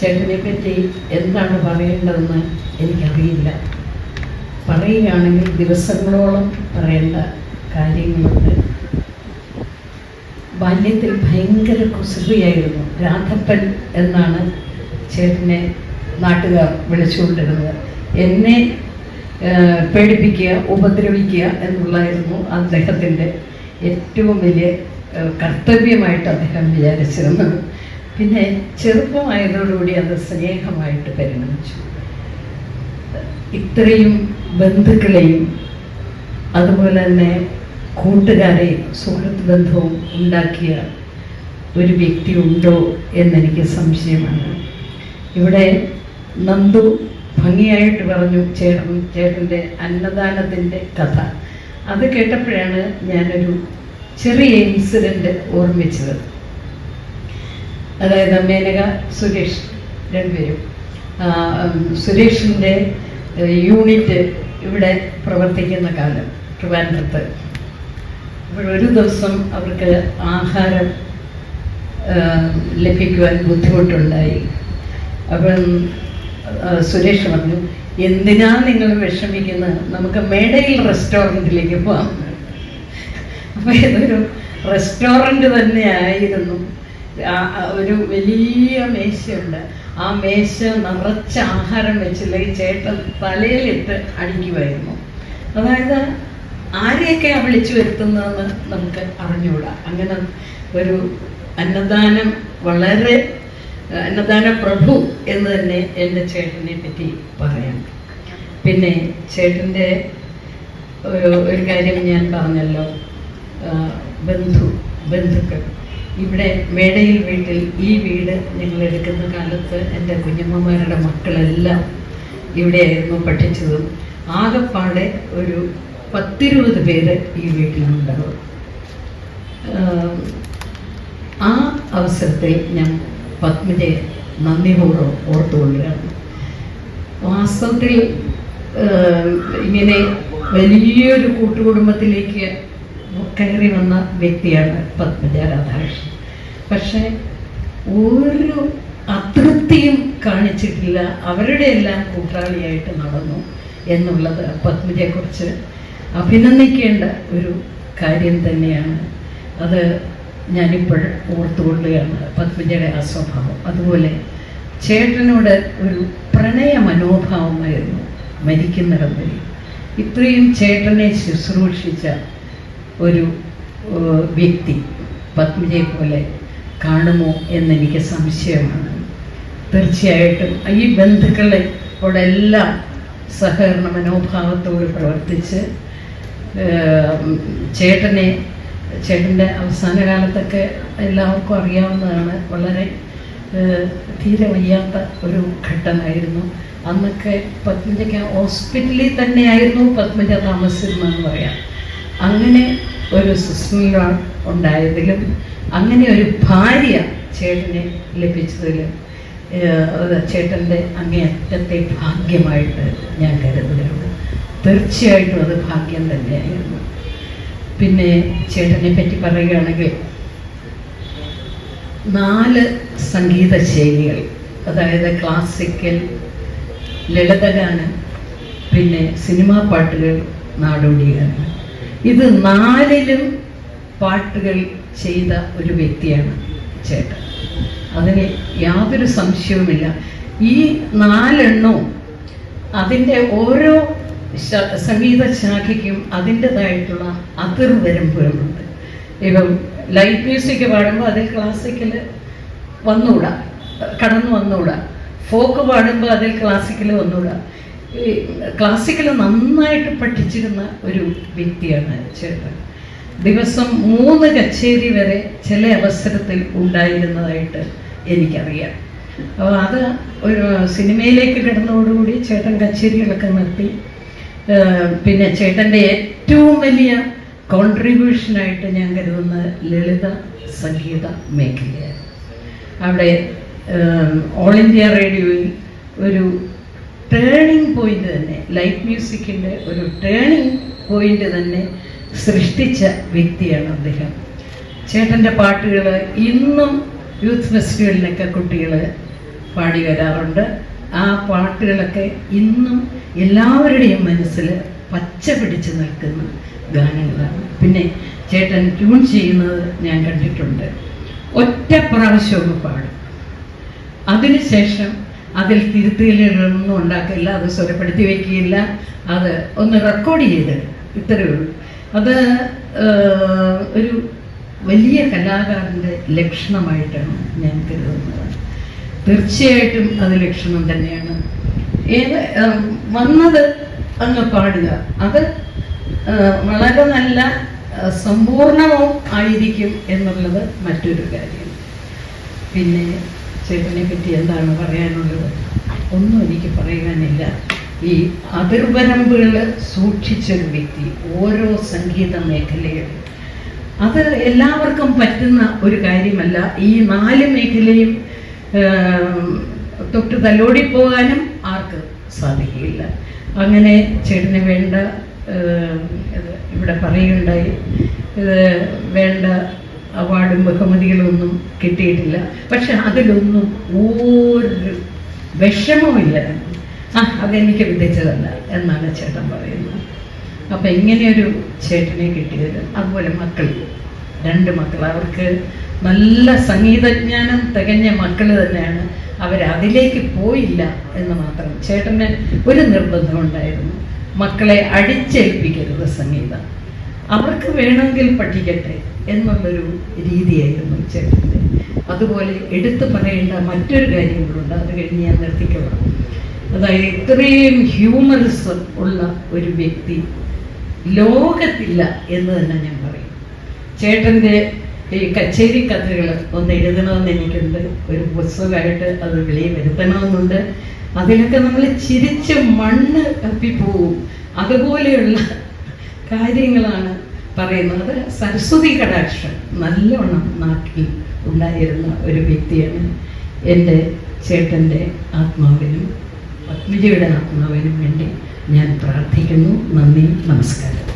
ചേട്ടനെ പറ്റി എന്താണ് പറയേണ്ടതെന്ന് എനിക്കറിയില്ല. പറയുകയാണെങ്കിൽ ദിവസങ്ങളോളം പറയേണ്ട കാര്യങ്ങളുണ്ട്. ബാല്യത്തിൽ ഭയങ്കര കുസൃതിയായിരുന്നു. രാധപ്പൻ എന്നാണ് ചേട്ടനെ നാട്ടുകാർ വിളിച്ചുകൊണ്ടിരുന്നത്. എന്നെ പേടിപ്പിക്കുക ഉപദ്രവിക്കുക എന്നുള്ളതായിരുന്നു അദ്ദേഹത്തിന്റെ ഏറ്റവും വലിയ കർത്തവ്യമായിട്ട് അദ്ദേഹം വിചാരിച്ചിരുന്നത്. പിന്നെ ചെറുപ്പമായതോടുകൂടി അത് സ്നേഹമായിട്ട് പരിണമിച്ചു. ഇത്രയും ബന്ധുക്കളെയും അതുപോലെ തന്നെ കൂട്ടുകാരെയും സുഹൃത്ത് ബന്ധവും ഉണ്ടാക്കിയ ഒരു വ്യക്തി ഉണ്ടോ എന്നെനിക്ക് സംശയമാണ്. ഇവിടെ നന്ദു ഭംഗിയായിട്ട് പറഞ്ഞു ചേട്ടൻ ചേട്ടന്റെ അന്നദാനത്തിന്റെ കഥ. അത് കേട്ടപ്പോഴാണ് ഞാനൊരു ചെറിയ ഇൻസിഡന്റ് ഓർമ്മിച്ചത്. അതായത് മേനക സുരേഷ് രണ്ടുപേരും. സുരേഷിന്റെ യൂണിറ്റ് ഇവിടെ പ്രവർത്തിക്കുന്ന കാലം ട്രിവാൻഡ്രത്ത്. അപ്പോൾ ഒരു ദിവസം അവർക്ക് ആഹാരം ലഭിക്കുവാൻ ബുദ്ധിമുട്ടുണ്ടായി. അപ്പം സുരേഷ് പറഞ്ഞു എന്തിനാ നിങ്ങൾ വിഷമിക്കുന്നത്? നമുക്ക് മേടയിൽ റെസ്റ്റോറന്റിലേക്ക് പോകാം അപ്പോൾ ഇതൊരു റെസ്റ്റോറന്റ് തന്നെ ആയിരുന്നു ആ- ആ ഒരു വലിയ മേശയുണ്ട്. ആ മേശ നിറച്ച ആഹാരം വെച്ചില്ലെങ്കിൽ ചേട്ടൻ തലയിലിട്ട് അടിക്കുമായിരുന്നു അതായത് ആരെയൊക്കെയാണ് വിളിച്ചു വരുത്തുന്നതെന്ന് നമുക്ക് അറിഞ്ഞുകൂടാ. അങ്ങനെ ഒരു അന്നദാനം വളരെ അന്നദാന പ്രഭു എന്ന് തന്നെ എന്റെ ചേട്ടനെ പറ്റി പറയാം. പിന്നെ ചേട്ടന്റെ ഒരു കാര്യം ഞാൻ പറഞ്ഞല്ലോ. ബന്ധു ബന്ധുക്കൾ. ഇവിടെ മേടയിൽ വീട്ടിൽ ഈ വീട് ഞങ്ങൾ എടുക്കുന്ന കാലത്ത് എന്റെ കുഞ്ഞമ്മമാരുടെ മക്കളെല്ലാം ഇവിടെയായിരുന്നു പഠിച്ചതും. ആകെപ്പാടെ ഒരു പത്തിരുപത് പേര് ഈ വീട്ടിലുണ്ടാവും. ആ അവസരത്തിൽ ഞാൻ പത്മജയെ നന്ദിപൂർവം ഓർത്തുകൊള്ളുകയാണ്. വാസ്തവത്തിൽ ഇങ്ങനെ വലിയൊരു കൂട്ടുകുടുംബത്തിലേക്ക് കയറി വന്ന വ്യക്തിയാണ് പത്മജ രാധാകൃഷ്ണൻ. പക്ഷേ ഒരു അതൃപ്തിയും കാണിച്ചിട്ടില്ല. അവരുടെ എല്ലാം കൂട്ടാളിയായിട്ട് നടന്നു എന്നുള്ളത് പത്മജയെക്കുറിച്ച് അഭിനന്ദിക്കേണ്ട ഒരു കാര്യം തന്നെയാണ്. അത് ഞാനിപ്പോൾ ഓർത്തുകൊള്ളുകയാണ് പത്മജയുടെ ആ സ്വഭാവം അതുപോലെ ചേട്ടനോട് ഒരു പ്രണയ മനോഭാവമായിരുന്നു മരിക്കുന്നിടം വരെ. ഇത്രയും ചേട്ടനെ ശുശ്രൂഷിച്ച ഒരു വ്യക്തി പത്മജയെ പോലെ കാണുമോ എന്നെനിക്ക് സംശയമാണ്. തീർച്ചയായിട്ടും ഈ ബന്ധുക്കളെ അവിടെ എല്ലാം സഹകരണ മനോഭാവത്തോട് പ്രവർത്തിച്ച് ചേട്ടനെ ചേട്ടന്റെ അവസാന കാലത്തൊക്കെ എല്ലാവർക്കും അറിയാവുന്നതാണ്. വളരെ തീരെ വയ്യാത്ത ഒരു ഘട്ടമായിരുന്നു. അന്നൊക്കെ പത്മജയ്ക്ക് ഹോസ്പിറ്റലിൽ തന്നെയായിരുന്നു പത്മജ താമസിച്ചിരുന്നതെന്ന് പറയാം. അങ്ങനെ ഒരു സുസ്മിത ഉണ്ടായതിലും അങ്ങനെ ഒരു ഭാര്യ ചേട്ടനെ ലഭിച്ചതിലും ചേട്ടന്റെ അങ്ങേയറ്റത്തെ ഭാഗ്യമായിട്ട് ഞാൻ കരുതുകയുള്ളൂ തീർച്ചയായിട്ടും അത് ഭാഗ്യം തന്നെയായിരുന്നു. പിന്നെ ചേട്ടനെ പറ്റി പറയുകയാണെങ്കിൽ നാല് സംഗീത ശൈലികൾ അതായത് ക്ലാസിക്കൽ ലളിതഗാനം പിന്നെ സിനിമാ പാട്ടുകൾ നാടോടി ഗാനം ഇത് നാലിലും പാട്ടുകൾ ചെയ്ത ഒരു വ്യക്തിയാണ് ചേട്ടൻ. അതിന് യാതൊരു സംശയവുമില്ല. ഈ നാലെണ്ണവും അതിന്റെ ഓരോ സംഗീത ശാഖയ്ക്കും അതിന്റെതായിട്ടുള്ള അതിർവരമ്പുകളുണ്ട് ഇപ്പം ലൈറ്റ് മ്യൂസിക് പാടുമ്പോൾ അതിൽ ക്ലാസിക്കൽ വന്നുകൂടാ കടന്നു വന്നുകൂടാ. ഫോക്ക് പാടുമ്പോൾ അതിൽ ക്ലാസിക്കൽ വന്നുകൂടാ. ഈ ക്ലാസിക്കൽ നന്നായിട്ട് പഠിച്ചിരുന്ന ഒരു വ്യക്തിയാണ് ചേട്ടൻ ദിവസം മൂന്ന് കച്ചേരി വരെ ചില അവസരത്തിൽ ഉണ്ടായിരുന്നതായിട്ട് എനിക്കറിയാം. അപ്പോൾ അത് ഒരു സിനിമയിലേക്ക് കിടന്നതോടുകൂടി ചേട്ടൻ കച്ചേരികളൊക്കെ നിർത്തി. പിന്നെ ചേട്ടന്റെ ഏറ്റവും വലിയ കോൺട്രിബ്യൂഷനായിട്ട് ഞാൻ കരുതുന്ന ലളിത സംഗീത മേഖലയാണ്. അവിടെ ഓൾ ഇന്ത്യ റേഡിയോയിൽ ഒരു ടേണിംഗ് പോയിന്റ് തന്നെ ലൈഫ് മ്യൂസിക്കിന്റെ ഒരു ടേണിങ് പോയിന്റ് തന്നെ സൃഷ്ടിച്ച വ്യക്തിയാണ് അദ്ദേഹം. ചേട്ടന്റെ പാട്ടുകൾ ഇന്നും യൂത്ത് ഫെസ്റ്റിവലിനൊക്കെ കുട്ടികൾ പാടി വരാറുണ്ട്. ആ പാട്ടുകളൊക്കെ ഇന്നും എല്ലാവരുടെയും മനസ്സിൽ പച്ച പിടിച്ച് നിൽക്കുന്ന ഗാനങ്ങളാണ്. പിന്നെ ചേട്ടൻ ട്യൂൺ ചെയ്യുന്നത് ഞാൻ കണ്ടിട്ടുണ്ട്. ഒറ്റ പ്രാവശ്യമൊക്കെ പാടും. അതിനുശേഷം അതിൽ തിരുത്തിയിലൊന്നും ഉണ്ടാക്കില്ല അത് സ്വരപ്പെടുത്തി വയ്ക്കുകയില്ല. അത് ഒന്ന് റെക്കോർഡ് ചെയ്ത് ഇത്രയേ ഉള്ളൂ. അത് ഒരു വലിയ കലാകാരന്റെ ലക്ഷണമായിട്ടാണ് ഞാൻ കരുതുന്നത്. തീർച്ചയായിട്ടും അത് ലക്ഷണം തന്നെയാണ്. ഏത് വന്നത് അങ്ങ് പാടുക. അത് വളരെ നല്ല സമ്പൂർണവും ആയിരിക്കും എന്നുള്ളത് മറ്റൊരു കാര്യം. പിന്നെ ചേട്ടനെ പറ്റി എന്താണ് പറയാനുള്ളത്? ഒന്നും എനിക്ക് പറയാനില്ല. ഈ അതിർവരമ്പുകൾ സൂക്ഷിച്ചൊരു വ്യക്തി ഓരോ സംഗീത മേഖലയിലും അത് എല്ലാവർക്കും പറ്റുന്ന ഒരു കാര്യമല്ല. ഈ നാല് മേഖലയും തൊട്ട് തലോടി പോകാനും ആർക്ക് സാധിക്കില്ല. അങ്ങനെ ചേട്ടന് വേണ്ട ഇവിടെ പറയുണ്ടായി. വേണ്ട അവാർഡും ബഹുമതികളൊന്നും കിട്ടിയിട്ടില്ല. പക്ഷെ അതിലൊന്നും ഒരു വിഷമവുമില്ല. ആ അതെനിക്ക് വിധിച്ചതല്ല എന്നാണ് ചേട്ടൻ പറയുന്നത്. അപ്പം ഇങ്ങനെയൊരു ചേട്ടനെ കിട്ടിയത് അതുപോലെ മക്കൾ രണ്ട് മക്കൾ അവർക്ക് നല്ല സംഗീതജ്ഞാനം തികഞ്ഞ മക്കൾ തന്നെയാണ്. അവരതിലേക്ക് പോയില്ല എന്ന് മാത്രം ചേട്ടന് ഒരു നിർബന്ധം ഉണ്ടായിരുന്നു. മക്കളെ അടിച്ചേൽപ്പിക്കരുത് സംഗീതം. അവർക്ക് വേണമെങ്കിൽ പഠിക്കട്ടെ. എന്നുള്ളൊരു രീതിയായിരുന്നു ചേട്ടന്റെ. അതുപോലെ എടുത്തു പറയേണ്ട മറ്റൊരു കാര്യം കൂടെ അത് കഴിഞ്ഞ് ഞാൻ നിർത്തിക്കൊള്ളാം അതായത് ഇത്രയും ഹ്യൂമറിസം ഉള്ള ഒരു വ്യക്തി ലോകത്തില്ല എന്ന് തന്നെ ഞാൻ പറയും. ചേട്ടന്റെ ഈ കച്ചേരി കഥകൾ ഒന്ന് എഴുതണമെന്ന് എനിക്കുണ്ട് ഒരു പുസ്തകമായിട്ട് അത് വെളിയിൽ വരുത്തണമെന്നുണ്ട്. അതിലൊക്കെ നമ്മൾ ചിരിച്ച് മണ്ണ് തപ്പിപ്പോവും അതുപോലെയുള്ള കാര്യങ്ങളാണ് പറയുന്നത് സരസ്വതി കടാക്ഷൻ നല്ലവണ്ണം നാട്ടിൽ ഉണ്ടായിരുന്ന ഒരു വ്യക്തിയാണ് എന്റെ ചേട്ടന്റെ ആത്മാവിനും പത്മജിയുടെ ആത്മാവിനും വേണ്ടി ഞാൻ പ്രാർത്ഥിക്കുന്നു. നന്ദി നമസ്കാരം.